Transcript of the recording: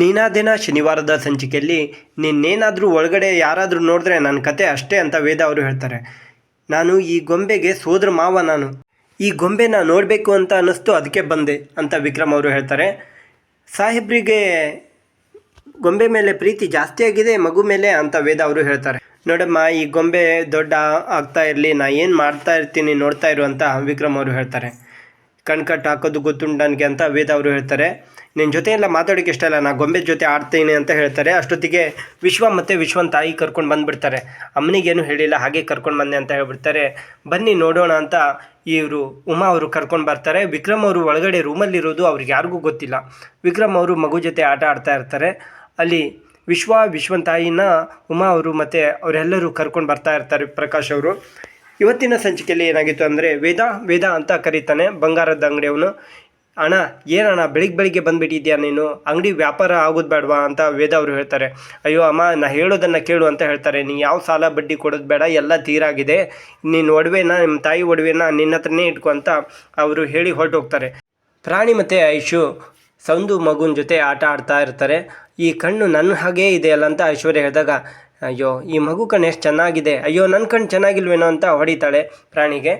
ನೀನಾದಿನ ಶನಿವಾರದ ಸಂಚಿಕೆಯಲ್ಲಿ ನಿನ್ನೇನಾದರೂ ಒಳಗಡೆ ಯಾರಾದರೂ ನೋಡಿದ್ರೆ ನನ್ನ ಕತೆ ಅಷ್ಟೇ ಅಂತ ವೇದ ಅವರು ಹೇಳ್ತಾರೆ. ನಾನು ಈ ಗೊಂಬೆಗೆ ಸೋದರ ಮಾವ ನಾನು. ಈ ಗೊಂಬೆನ ನೋಡಬೇಕು ಅಂತ ಅನ್ನಿಸ್ತು, ಅದಕ್ಕೆ ಬಂದೆ ಅಂತ ವಿಕ್ರಮ್ ಅವರು ಹೇಳ್ತಾರೆ. ಸಾಹೇಬ್ರಿಗೆ ಗೊಂಬೆ ಮೇಲೆ ಪ್ರೀತಿ ಜಾಸ್ತಿ ಆಗಿದೆ, ಮಗು ಮೇಲೆ ಅಂತ ವೇದ ಅವರು ಹೇಳ್ತಾರೆ. ನೋಡಮ್ಮ, ಈ ಗೊಂಬೆ ದೊಡ್ಡ ಆಗ್ತಾ ಇರಲಿ, ನಾ ಏನು ಮಾಡ್ತಾ ಇರ್ತೀನಿ ನೋಡ್ತಾ ಇರು ಅಂತ ವಿಕ್ರಮ್ ಅವರು ಹೇಳ್ತಾರೆ. ಕಣ್ಕಟ್ಟು ಹಾಕೋದು ಗೊತ್ತುಂಟು ಅಂತ ವೇದ ಅವರು ಹೇಳ್ತಾರೆ. ನಿನ್ನ ಜೊತೆ ಎಲ್ಲ ಮಾತಾಡೋಕ್ಕೆ ಇಷ್ಟ ಇಲ್ಲ, ನಾ ಗೊಂಬೆ ಜೊತೆ ಆಡ್ತೀನಿ ಅಂತ ಹೇಳ್ತಾರೆ. ಅಷ್ಟೊತ್ತಿಗೆ ವಿಶ್ವ ಮತ್ತು ವಿಶ್ವನ ತಾಯಿ ಕರ್ಕೊಂಡು ಬಂದುಬಿಡ್ತಾರೆ. ಅಮ್ಮನಿಗೇನು ಹೇಳಿಲ್ಲ, ಹಾಗೆ ಕರ್ಕೊಂಡು ಬಂದೆ ಅಂತ ಹೇಳ್ಬಿಡ್ತಾರೆ. ಬನ್ನಿ ನೋಡೋಣ ಅಂತ ಇವರು, ಉಮಾ ಅವರು ಕರ್ಕೊಂಡು ಬರ್ತಾರೆ. ವಿಕ್ರಮ್ ಅವರು ಒಳಗಡೆ ರೂಮಲ್ಲಿರೋದು ಅವ್ರಿಗೆ ಯಾರಿಗೂ ಗೊತ್ತಿಲ್ಲ. ವಿಕ್ರಮ್ ಅವರು ಮಗು ಜೊತೆ ಆಟ ಆಡ್ತಾ ಇರ್ತಾರೆ. ಅಲ್ಲಿ ವಿಶ್ವ, ವಿಶ್ವನ್ ತಾಯಿನ ಉಮಾ ಅವರು ಮತ್ತು ಅವರೆಲ್ಲರೂ ಕರ್ಕೊಂಡು ಬರ್ತಾ ಇರ್ತಾರೆ ಪ್ರಕಾಶ್ ಅವರು. ಇವತ್ತಿನ ಸಂಚಿಕೆಯಲ್ಲಿ ಏನಾಗಿತ್ತು ಅಂದರೆ, ವೇದ ವೇದ ಅಂತ ಕರೀತಾನೆ ಬಂಗಾರದ ಅಂಗಡಿಯವನು. ಅಣ್ಣ ಏನಣ್ಣ ಬೆಳಿಗ್ಗೆ ಬೆಳಿಗ್ಗೆ ಬಂದುಬಿಟ್ಟಿದ್ಯಾ ನೀನು? ಅಂಗಡಿ ವ್ಯಾಪಾರ ಆಗೋದು ಬೇಡವಾ ಅಂತ ವೇದ ಅವರು ಹೇಳ್ತಾರೆ. ಅಯ್ಯೋ ಅಮ್ಮ, ನಾ ಹೇಳೋದನ್ನು ಕೇಳು ಅಂತ ಹೇಳ್ತಾರೆ. ನೀನು ಯಾವ ಸಾಲ ಬಡ್ಡಿ ಕೊಡೋದು ಬೇಡ, ಎಲ್ಲ ತೀರಾಗಿದೆ. ನಿನ್ನ ಒಡವೆನ ನಿಮ್ಮ ತಾಯಿ ಒಡವೆನ ನಿನ್ನ ಹತ್ರನೇ ಇಟ್ಕೊ ಅಂತ ಅವರು ಹೇಳಿ ಹೊರಟೋಗ್ತಾರೆ. ಪ್ರಾಣಿ ಮತ್ತು ಐಶು, ಸೌಂದು ಮಗುನ ಜೊತೆ ಆಟ ಆಡ್ತಾ ಇರ್ತಾರೆ. ಈ ಕಣ್ಣು ನನ್ನ ಹಾಗೇ ಇದೆ ಅಲ್ಲ ಅಂತ ಐಶ್ವರ್ಯ ಹೇಳಿದಾಗ, ಅಯ್ಯೋ, ಈ ಮಗು ಕಣ್ಣು ಎಷ್ಟು ಚೆನ್ನಾಗಿದೆ. ಅಯ್ಯೋ ನನ್ನ ಕಣ್ಣು ಚೆನ್ನಾಗಿಲ್ವೇನೋ ಅಂತ ಹೊಡಿತಾಳೆ ಪ್ರಾಣಿಗೆ.